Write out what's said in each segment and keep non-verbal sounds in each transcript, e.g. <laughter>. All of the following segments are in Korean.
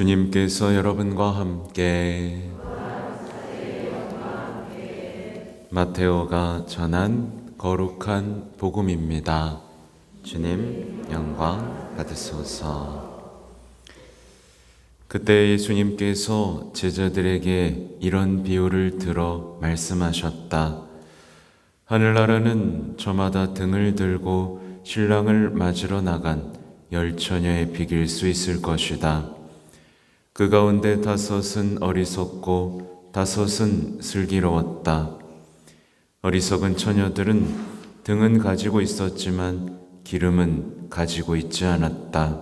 주님께서 여러분과 함께 마테오가 전한 거룩한 복음입니다. 주님 영광 받으소서. 그때 예수님께서 제자들에게 이런 비유를 들어 말씀하셨다. 하늘나라는 저마다 등을 들고 신랑을 맞으러 나간 열 처녀에 비길 수 있을 것이다. 그 가운데 다섯은 어리석고 다섯은 슬기로웠다. 어리석은 처녀들은 등은 가지고 있었지만 기름은 가지고 있지 않았다.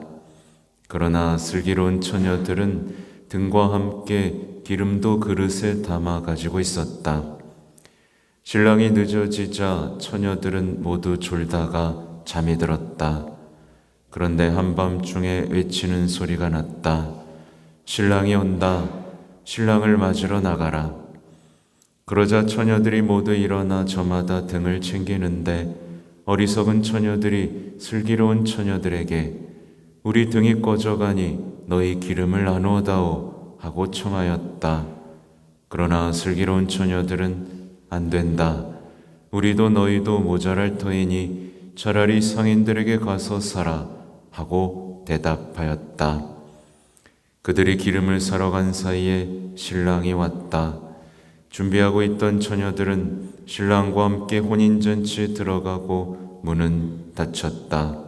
그러나 슬기로운 처녀들은 등과 함께 기름도 그릇에 담아 가지고 있었다. 신랑이 늦어지자 처녀들은 모두 졸다가 잠이 들었다. 그런데 한밤중에 외치는 소리가 났다. 신랑이 온다. 신랑을 맞으러 나가라. 그러자 처녀들이 모두 일어나 저마다 등을 챙기는데 어리석은 처녀들이 슬기로운 처녀들에게 우리 등이 꺼져가니 너희 기름을 나누어다오 하고 청하였다. 그러나 슬기로운 처녀들은 안 된다. 우리도 너희도 모자랄 터이니 차라리 상인들에게 가서 사라 하고 대답하였다. 그들이 기름을 사러 간 사이에 신랑이 왔다. 준비하고 있던 처녀들은 신랑과 함께 혼인잔치에 들어가고 문은 닫혔다.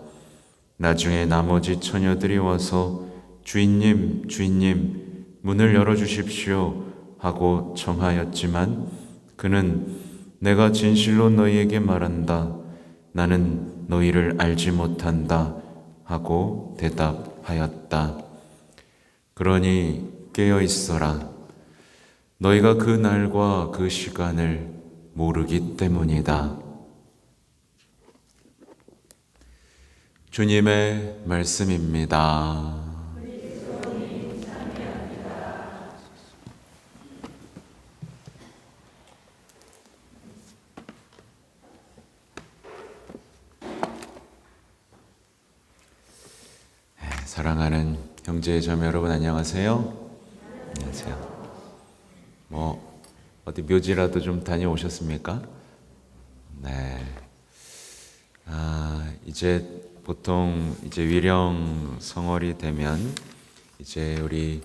나중에 나머지 처녀들이 와서 주인님, 주인님, 문을 열어주십시오 하고 청하였지만 그는 내가 진실로 너희에게 말한다. 나는 너희를 알지 못한다 하고 대답하였다. 그러니 깨어 있어라. 너희가 그 날과 그 시간을 모르기 때문이다. 주님의 말씀입니다. 네, 형제자매 여러분 안녕하세요. 안녕하세요. 뭐 어디 묘지라도 좀 다녀오셨습니까? 네. 아 이제 보통 이제 위령 성월이 되면 이제 우리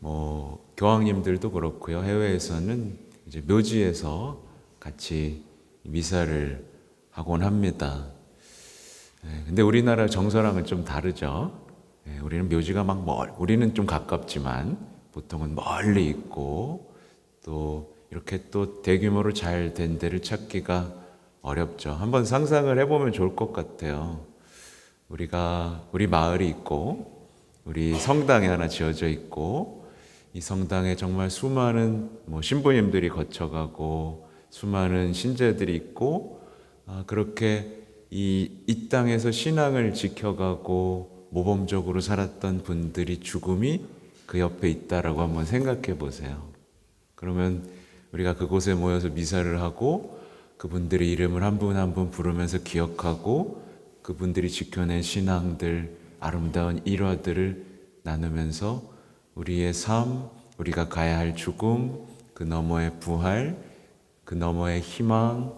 뭐 교황님들도 그렇고요 해외에서는 이제 묘지에서 같이 미사를 하곤 합니다. 네, 근데 우리나라 정서랑은 좀 다르죠. 네, 우리는 묘지가 막 멀, 우리는 좀 가깝지만 보통은 멀리 있고 또 이렇게 또 대규모로 잘 된 데를 찾기가 어렵죠. 한번 상상을 해보면 좋을 것 같아요. 우리가 우리 마을이 있고 우리 성당이 하나 지어져 있고 이 성당에 정말 수많은 뭐 신부님들이 거쳐가고 수많은 신제들이 있고 아, 그렇게 이, 이 땅에서 신앙을 지켜가고 모범적으로 살았던 분들이 죽음이 그 옆에 있다라고 한번 생각해 보세요. 그러면 우리가 그곳에 모여서 미사를 하고 그분들의 이름을 한 분 한 분 부르면서 기억하고 그분들이 지켜낸 신앙들, 아름다운 일화들을 나누면서 우리의 삶, 우리가 가야 할 죽음, 그 너머의 부활, 그 너머의 희망,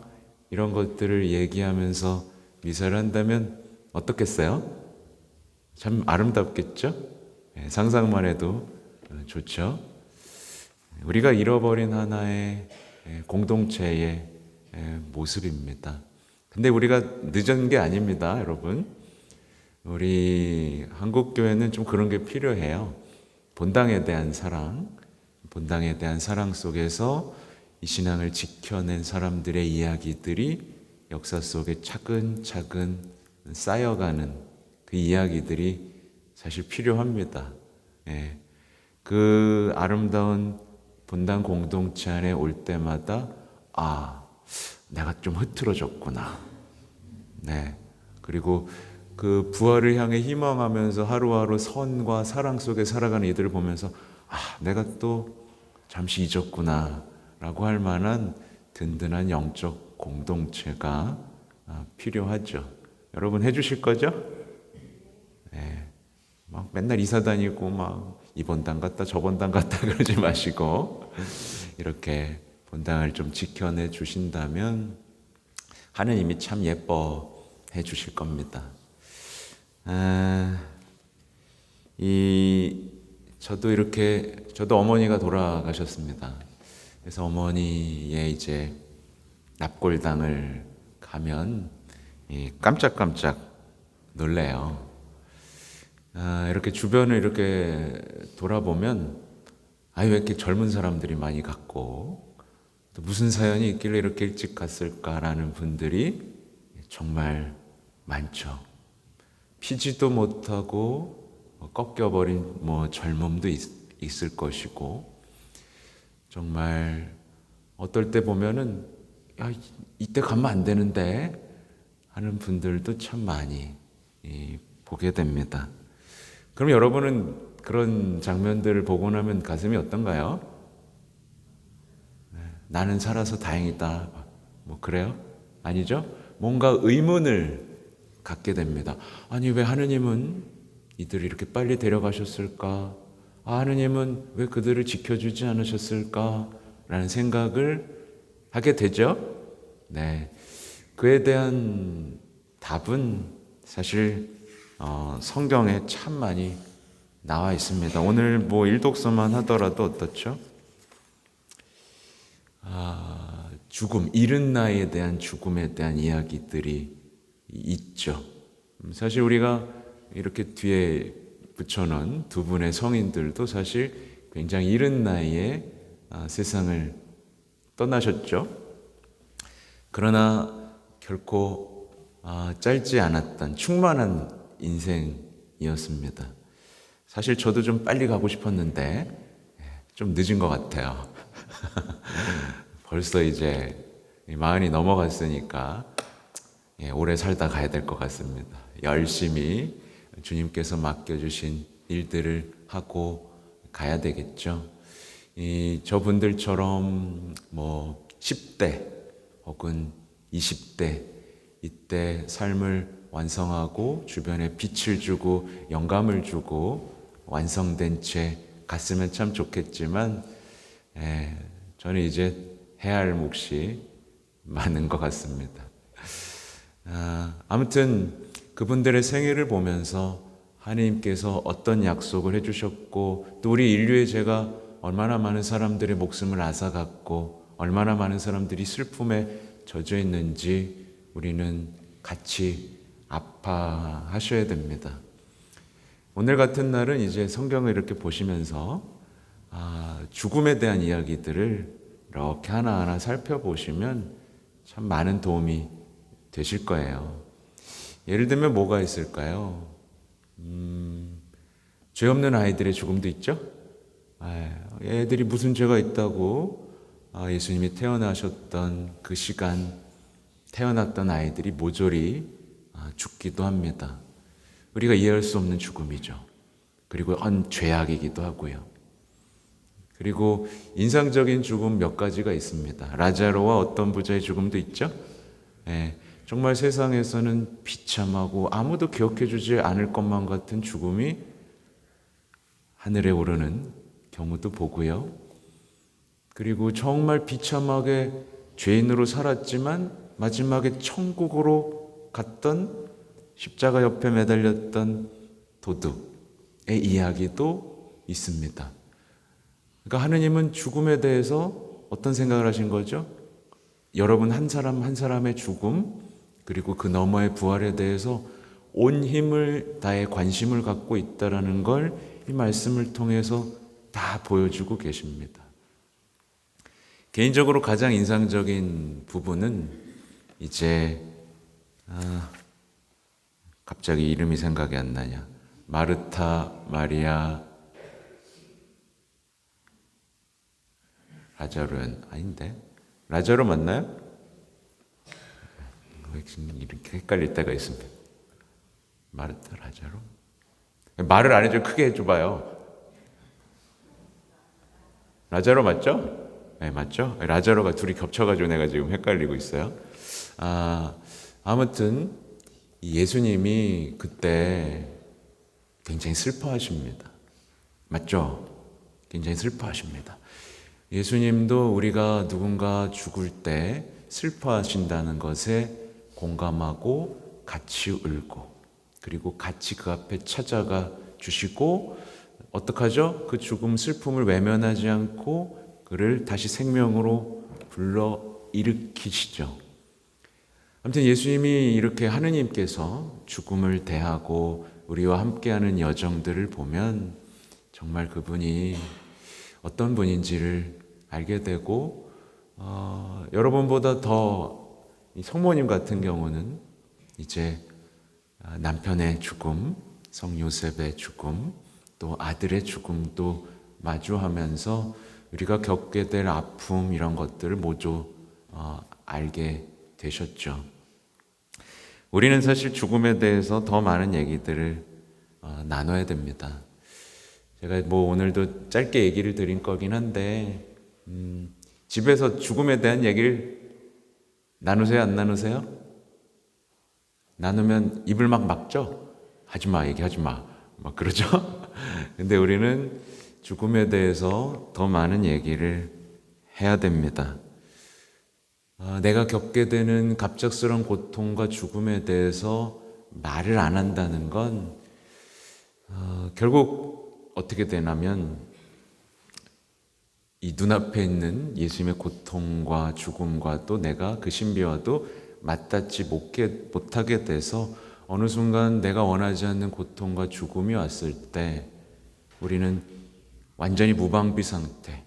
이런 것들을 얘기하면서 미사를 한다면 어떻겠어요? 참 아름답겠죠? 네, 상상만 해도 좋죠? 우리가 잃어버린 하나의 공동체의 모습입니다. 근데 우리가 늦은 게 아닙니다, 여러분. 우리 한국 교회는 좀 그런 게 필요해요. 본당에 대한 사랑, 본당에 대한 사랑 속에서 이 신앙을 지켜낸 사람들의 이야기들이 역사 속에 차근차근 쌓여가는 그 이야기들이 사실 필요합니다. 예. 그 아름다운 본당 공동체 안에 올 때마다 아, 내가 좀 흐트러졌구나. 네. 그리고 그 부활을 향해 희망하면서 하루하루 선과 사랑 속에 살아가는 이들을 보면서 아, 내가 또 잠시 잊었구나. 라고 할 만한 든든한 영적 공동체가 아, 필요하죠. 여러분 해주실 거죠? 네. 막 맨날 이사 다니고 막 이번 당 갔다 저번 당 갔다 <laughs> 그러지 마시고 이렇게 본당을 좀 지켜내 주신다면 하느님이 참 예뻐해 주실 겁니다. 아, 이 저도 이렇게 저도 어머니가 돌아가셨습니다. 그래서 어머니의 이제 납골당을 가면 이 깜짝깜짝 놀래요. 아, 이렇게 주변을 이렇게 돌아보면 아왜 이렇게 젊은 사람들이 많이 갔고 또 무슨 사연이 있길래 이렇게 일찍 갔을까라는 분들이 정말 많죠. 피지도 못하고 꺾여버린 뭐 젊음도 있, 있을 것이고 정말 어떨 때 보면은 야 이때 가면 안 되는데 하는 분들도 참 많이 이, 보게 됩니다. 그럼 여러분은 그런 장면들을 보고 나면 가슴이 어떤가요? 네, 나는 살아서 다행이다. 뭐 그래요? 아니죠? 뭔가 의문을 갖게 됩니다. 아니 왜 하느님은 이들을 이렇게 빨리 데려가셨을까? 아, 하느님은 왜 그들을 지켜주지 않으셨을까? 라는 생각을 하게 되죠. 네. 그에 대한 답은 사실 어, 성경에 참 많이 나와 있습니다. 오늘 뭐 일독서만 하더라도 어떻죠? 아, 죽음, 이른 나이에 대한 죽음에 대한 이야기들이 있죠. 사실 우리가 이렇게 뒤에 붙여놓은 두 분의 성인들도 사실 굉장히 이른 나이에 아, 세상을 떠나셨죠. 그러나 결코 아, 짧지 않았던 충만한 인생이었습니다. 사실 저도 좀 빨리 가고 싶었는데 예, 좀 늦은 것 같아요. <laughs> 벌써 이제 마흔이 넘어갔으니까 예, 오래 살다 가야 될 것 같습니다. 열심히 주님께서 맡겨주신 일들을 하고 가야 되겠죠. 이 저분들처럼 뭐 10대 혹은 20대 이때 삶을 완성하고 주변에 빛을 주고 영감을 주고 완성된 채 갔으면 참 좋겠지만 에, 저는 이제 해야 할 몫이 많은 것 같습니다. 아, 아무튼 그분들의 생애를 보면서 하나님께서 어떤 약속을 해주셨고 또 우리 인류의 죄가 얼마나 많은 사람들의 목숨을 앗아갔고 얼마나 많은 사람들이 슬픔에 젖어 있는지 우리는 같이 아파하셔야 됩니다. 오늘 같은 날은 이제 성경을 이렇게 보시면서 아, 죽음에 대한 이야기들을 이렇게 하나하나 살펴보시면 참 많은 도움이 되실 거예요. 예를 들면 뭐가 있을까요? 음, 죄 없는 아이들의 죽음도 있죠? 아, 애들이 무슨 죄가 있다고 아, 예수님이 태어나셨던 그 시간 태어났던 아이들이 모조리 아, 죽기도 합니다. 우리가 이해할 수 없는 죽음이죠. 그리고 언 죄악이기도 하고요. 그리고 인상적인 죽음 몇 가지가 있습니다. 라자로와 어떤 부자의 죽음도 있죠. 예, 정말 세상에서는 비참하고 아무도 기억해주지 않을 것만 같은 죽음이 하늘에 오르는 경우도 보고요. 그리고 정말 비참하게 죄인으로 살았지만 마지막에 천국으로 갔던 십자가 옆에 매달렸던 도둑의 이야기도 있습니다. 그러니까 하느님은 죽음에 대해서 어떤 생각을 하신 거죠? 여러분 한 사람 한 사람의 죽음 그리고 그 너머의 부활에 대해서 온 힘을 다해 관심을 갖고 있다라는 걸 이 말씀을 통해서 다 보여주고 계십니다. 개인적으로 가장 인상적인 부분은 이제 아, 갑자기 이름이 생각이 안 나냐 마르타 마리아 라자로는 아닌데 라자로 맞나요? 이렇게 헷갈릴 때가 있습니다. 마르타 라자로? 말을 안 해줘 크게 해줘봐요. 라자로 맞죠? 네, 맞죠? 라자로가 둘이 겹쳐가지고 내가 지금 헷갈리고 있어요. 아, 아무튼 예수님이 그때 굉장히 슬퍼하십니다. 맞죠? 굉장히 슬퍼하십니다. 예수님도 우리가 누군가 죽을 때 슬퍼하신다는 것에 공감하고 같이 울고 그리고 같이 그 앞에 찾아가 주시고 어떡하죠? 그 죽음 슬픔을 외면하지 않고 그를 다시 생명으로 불러 일으키시죠. 아무튼 예수님이 이렇게 하느님께서 죽음을 대하고 우리와 함께하는 여정들을 보면 정말 그분이 어떤 분인지를 알게 되고 어, 여러분보다 더 성모님 같은 경우는 이제 아, 남편의 죽음, 성 요셉의 죽음, 또 아들의 죽음도 마주하면서 우리가 겪게 될 아픔 이런 것들을 모두 어, 알게 되셨죠. 우리는 사실 죽음에 대해서 더 많은 얘기들을 어, 나눠야 됩니다. 제가 뭐 오늘도 짧게 얘기를 드린 거긴 한데 음, 집에서 죽음에 대한 얘기를 나누세요 안 나누세요? 나누면 입을 막 막죠? 하지 마 얘기하지 마 막 그러죠? <laughs> 근데 우리는 죽음에 대해서 더 많은 얘기를 해야 됩니다. 아, 내가 겪게 되는 갑작스러운 고통과 죽음에 대해서 말을 안 한다는 건 어, 결국 어떻게 되냐면 이 눈앞에 있는 예수님의 고통과 죽음과 또 내가 그 신비와도 맞닿지 못하게 돼서 어느 순간 내가 원하지 않는 고통과 죽음이 왔을 때 우리는 완전히 무방비 상태,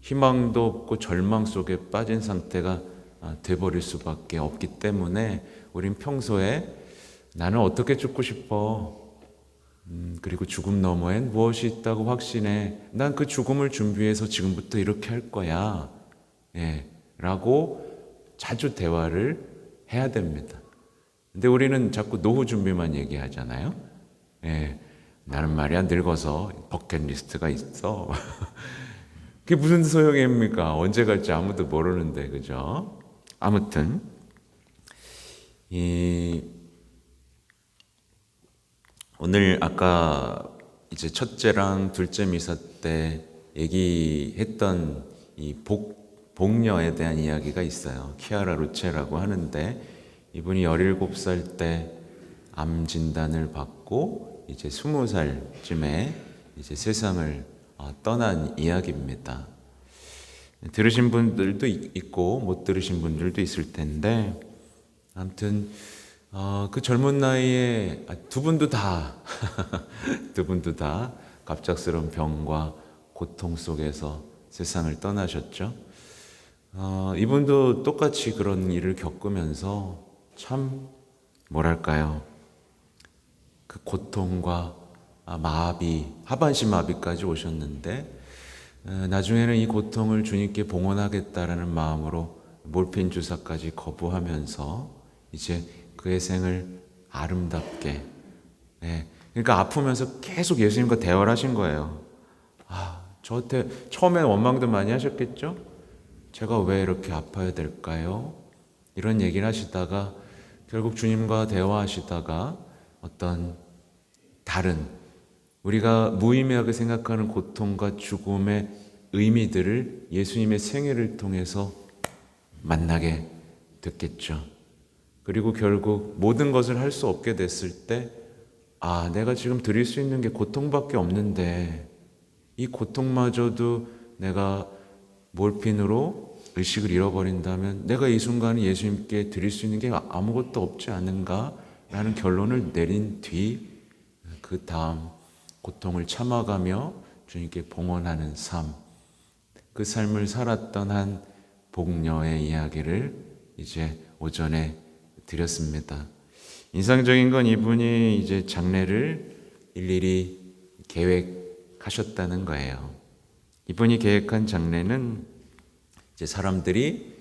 희망도 없고 절망 속에 빠진 상태가 아, 돼버릴 수밖에 없기 때문에 우린 평소에 나는 어떻게 죽고 싶어. 음, 그리고 죽음 너머엔 무엇이 있다고 확신해. 난 그 죽음을 준비해서 지금부터 이렇게 할 거야. 예, 라고 자주 대화를 해야 됩니다. 근데 우리는 자꾸 노후 준비만 얘기하잖아요. 예, 나는 말이야 늙어서 버킷리스트가 있어. <laughs> 그게 무슨 소용입니까? 언제 갈지 아무도 모르는데, 그죠? 아무튼, 이, 오늘 아까 이제 첫째랑 둘째 미사 때 얘기했던 이 복, 복녀에 대한 이야기가 있어요. 키아라 루체라고 하는데, 이분이 17살 때 암 진단을 받고, 이제 20살쯤에 이제 세상을 어, 떠난 이야기입니다. 들으신 분들도 있고 못 들으신 분들도 있을 텐데 아무튼 어, 그 젊은 나이에 아, 두 분도 다 <laughs> 두 분도 다 갑작스러운 병과 고통 속에서 세상을 떠나셨죠. 어, 이분도 똑같이 그런 일을 겪으면서 참 뭐랄까요 그 고통과 아, 마비, 하반신 마비까지 오셨는데 어, 나중에는 이 고통을 주님께 봉헌하겠다라는 마음으로 몰핀 주사까지 거부하면서 이제 그의 생을 아름답게 네. 그러니까 아프면서 계속 예수님과 대화를 하신 거예요. 아, 저한테 처음에 원망도 많이 하셨겠죠? 제가 왜 이렇게 아파야 될까요? 이런 얘기를 하시다가 결국 주님과 대화하시다가 어떤 다른 우리가 무의미하게 생각하는 고통과 죽음의 의미들을 예수님의 생애를 통해서 만나게 됐겠죠. 그리고 결국 모든 것을 할 수 없게 됐을 때, 아, 내가 지금 드릴 수 있는 게 고통밖에 없는데, 이 고통마저도 내가 몰핀으로 의식을 잃어버린다면, 내가 이 순간에 예수님께 드릴 수 있는 게 아무것도 없지 않은가라는 결론을 내린 뒤, 그 다음 고통을 참아가며 주님께 봉헌하는 삶, 그 삶을 살았던 한 복녀의 이야기를 이제 오전에 드렸습니다. 인상적인 건 이분이 이제 장례를 일일이 계획하셨다는 거예요. 이분이 계획한 장례는 이제 사람들이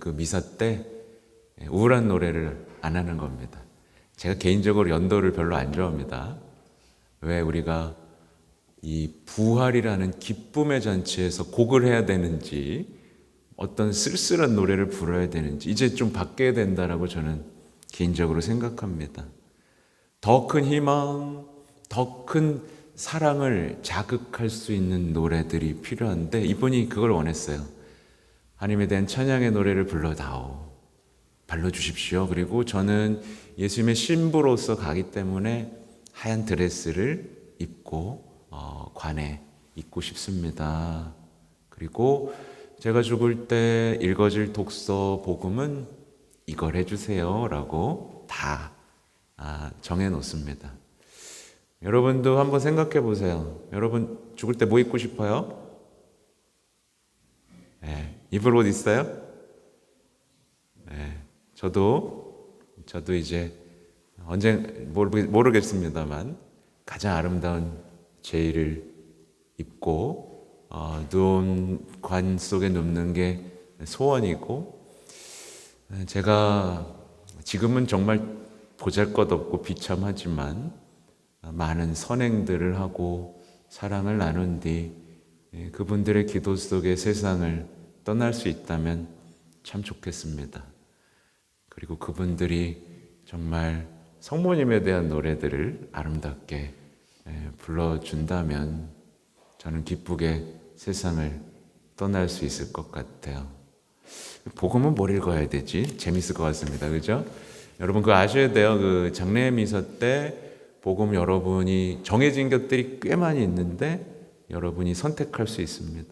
그 미사 때 우울한 노래를 안 하는 겁니다. 제가 개인적으로 연도를 별로 안 좋아합니다. 왜 우리가 이 부활이라는 기쁨의 잔치에서 곡을 해야 되는지 어떤 쓸쓸한 노래를 불러야 되는지 이제 좀 바뀌어야 된다라고 저는 개인적으로 생각합니다. 더 큰 희망, 더 큰 사랑을 자극할 수 있는 노래들이 필요한데 이분이 그걸 원했어요. 하나님에 대한 찬양의 노래를 불러다오. 불러주십시오. 그리고 저는 예수님의 신부로서 가기 때문에 하얀 드레스를 입고 어, 관에 있고 싶습니다. 그리고 제가 죽을 때 읽어질 독서 복음은 이걸 해주세요 라고 다 아, 정해놓습니다. 여러분도 한번 생각해 보세요. 여러분 죽을 때 뭐 입고 싶어요? 네, 입을 옷 있어요? 네, 저도 저도 이제 모르, 모르겠습니다만 가장 아름다운 제의를 입고 어, 누운 관 속에 눕는 게 소원이고 제가 지금은 정말 보잘것없고 비참하지만 많은 선행들을 하고 사랑을 나눈 뒤 예, 그분들의 기도 속에 세상을 떠날 수 있다면 참 좋겠습니다. 그리고 그분들이 정말 성모님에 대한 노래들을 아름답게 예, 불러준다면 저는 기쁘게 세상을 떠날 수 있을 것 같아요. 복음은 뭘 읽어야 되지? 재밌을 것 같습니다. 그죠? 여러분 그거 아셔야 돼요. 그 장례 미사 때 복음 여러분이 정해진 것들이 꽤 많이 있는데 여러분이 선택할 수 있습니다.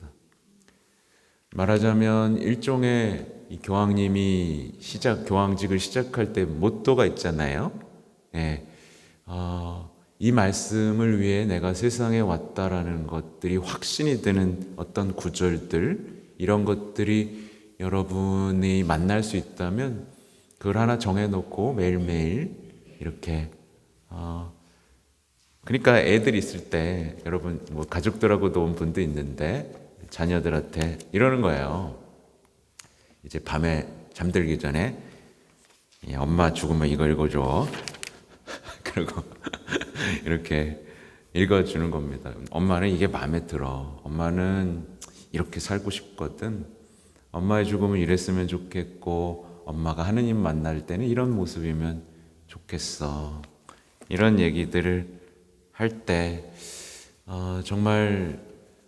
말하자면 일종의 이 교황님이 시작 교황직을 시작할 때 모토가 있잖아요. 예, 어, 이 말씀을 위해 내가 세상에 왔다라는 것들이 확신이 되는 어떤 구절들 이런 것들이 여러분이 만날 수 있다면 그걸 하나 정해놓고 매일매일 이렇게 어, 그러니까 애들 있을 때 여러분 뭐 가족들하고 도 온 분도 있는데 자녀들한테 이러는 거예요. 이제 밤에 잠들기 전에 엄마 죽으면 이거 읽어줘. 그리고 <laughs> 이렇게 읽어주는 겁니다. 엄마는 이게 마음에 들어. 엄마는 이렇게 살고 싶거든. 엄마의 죽음은 이랬으면 좋겠고, 엄마가 하느님 만날 때는 이런 모습이면 좋겠어. 이런 얘기들을 할 때 어, 정말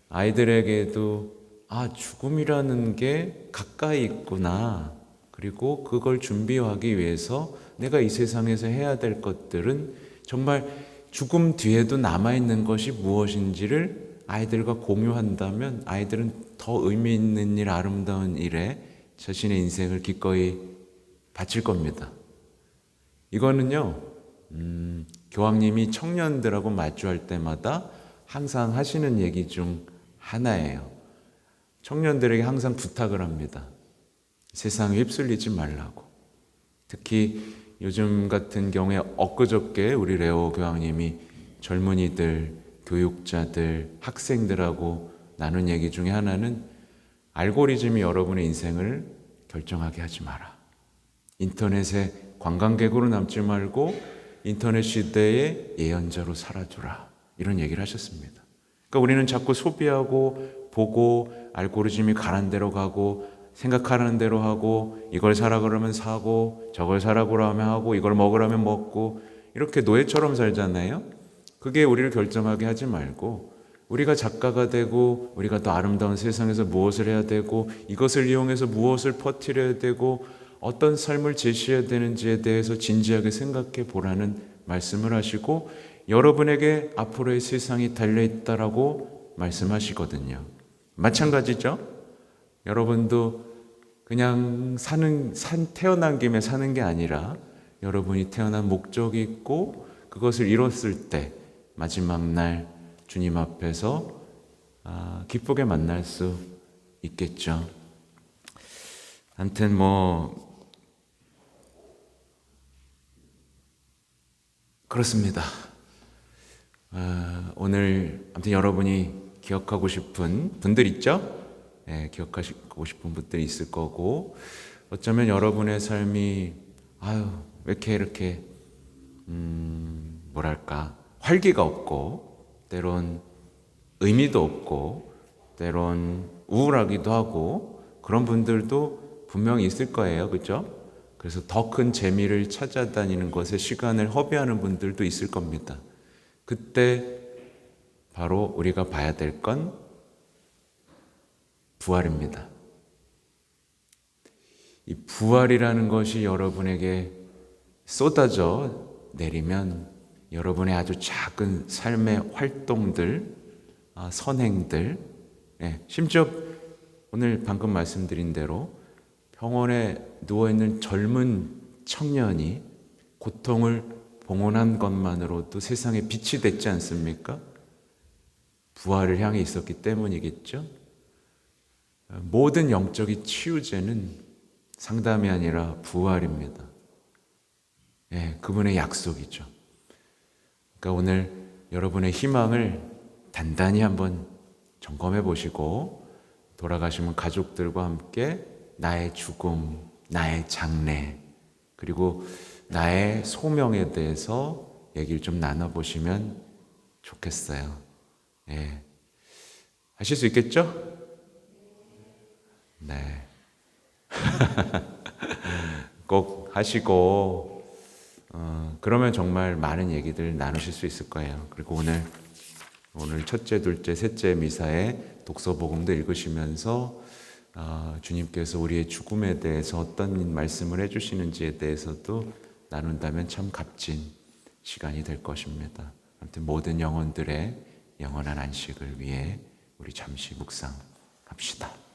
아이들에게도 아 죽음이라는 게 가까이 있구나 그리고 그걸 준비하기 위해서 내가 이 세상에서 해야 될 것들은 정말 죽음 뒤에도 남아 있는 것이 무엇인지를 아이들과 공유한다면 아이들은 더 의미 있는 일, 아름다운 일에 자신의 인생을 기꺼이 바칠 겁니다. 이거는요, 음, 교황님이 청년들하고 마주할 때마다 항상 하시는 얘기 중 하나예요. 청년들에게 항상 부탁을 합니다. 세상에 휩쓸리지 말라고. 특히 요즘 같은 경우에 엊그저께 우리 레오 교황님이 젊은이들, 교육자들, 학생들하고 나눈 얘기 중에 하나는 알고리즘이 여러분의 인생을 결정하게 하지 마라. 인터넷에 관광객으로 남지 말고 인터넷 시대의 예언자로 살아주라. 이런 얘기를 하셨습니다. 그러니까 우리는 자꾸 소비하고 보고 알고리즘이 가는 대로 가고 생각하는 대로 하고 이걸 사라 그러면 사고 저걸 사라 그러면 하고 이걸 먹으라면 먹고 이렇게 노예처럼 살잖아요. 그게 우리를 결정하게 하지 말고 우리가 작가가 되고 우리가 더 아름다운 세상에서 무엇을 해야 되고 이것을 이용해서 무엇을 퍼뜨려야 되고 어떤 삶을 제시해야 되는지에 대해서 진지하게 생각해 보라는 말씀을 하시고 여러분에게 앞으로의 세상이 달려 있다라고 말씀하시거든요. 마찬가지죠. 여러분도 그냥 사는 산 태어난 김에 사는 게 아니라 여러분이 태어난 목적이 있고 그것을 이뤘을 때 마지막 날 주님 앞에서 아, 기쁘게 만날 수 있겠죠. 아무튼 뭐 그렇습니다. 어, 오늘 아무튼 여러분이 기억하고 싶은 분들 있죠? 네, 기억하고 싶은 분들이 있을 거고 어쩌면 여러분의 삶이 아유 왜 이렇게 이렇게 음, 뭐랄까 활기가 없고 때론 의미도 없고 때론 우울하기도 하고 그런 분들도 분명히 있을 거예요, 그렇죠? 그래서 더 큰 재미를 찾아다니는 것에 시간을 허비하는 분들도 있을 겁니다. 그때 바로 우리가 봐야 될 건 부활입니다. 이 부활이라는 것이 여러분에게 쏟아져 내리면 여러분의 아주 작은 삶의 활동들, 아, 선행들, 예, 심지어 오늘 방금 말씀드린 대로 병원에 누워있는 젊은 청년이 고통을 봉헌한 것만으로도 세상에 빛이 됐지 않습니까? 부활을 향해 있었기 때문이겠죠? 모든 영적인 치유제는 상담이 아니라 부활입니다. 예, 그분의 약속이죠. 그러니까 오늘 여러분의 희망을 단단히 한번 점검해 보시고 돌아가시면 가족들과 함께 나의 죽음, 나의 장래, 그리고 나의 소명에 대해서 얘기를 좀 나눠보시면 좋겠어요. 예. 하실 수 있겠죠? 네. <laughs> 꼭 하시고, 어, 그러면 정말 많은 얘기들 나누실 수 있을 거예요. 그리고 오늘, 오늘 첫째, 둘째, 셋째 미사에 독서복음도 읽으시면서 어, 주님께서 우리의 죽음에 대해서 어떤 말씀을 해주시는지에 대해서도 나눈다면 참 값진 시간이 될 것입니다. 아무튼 모든 영혼들의 영원한 안식을 위해 우리 잠시 묵상합시다.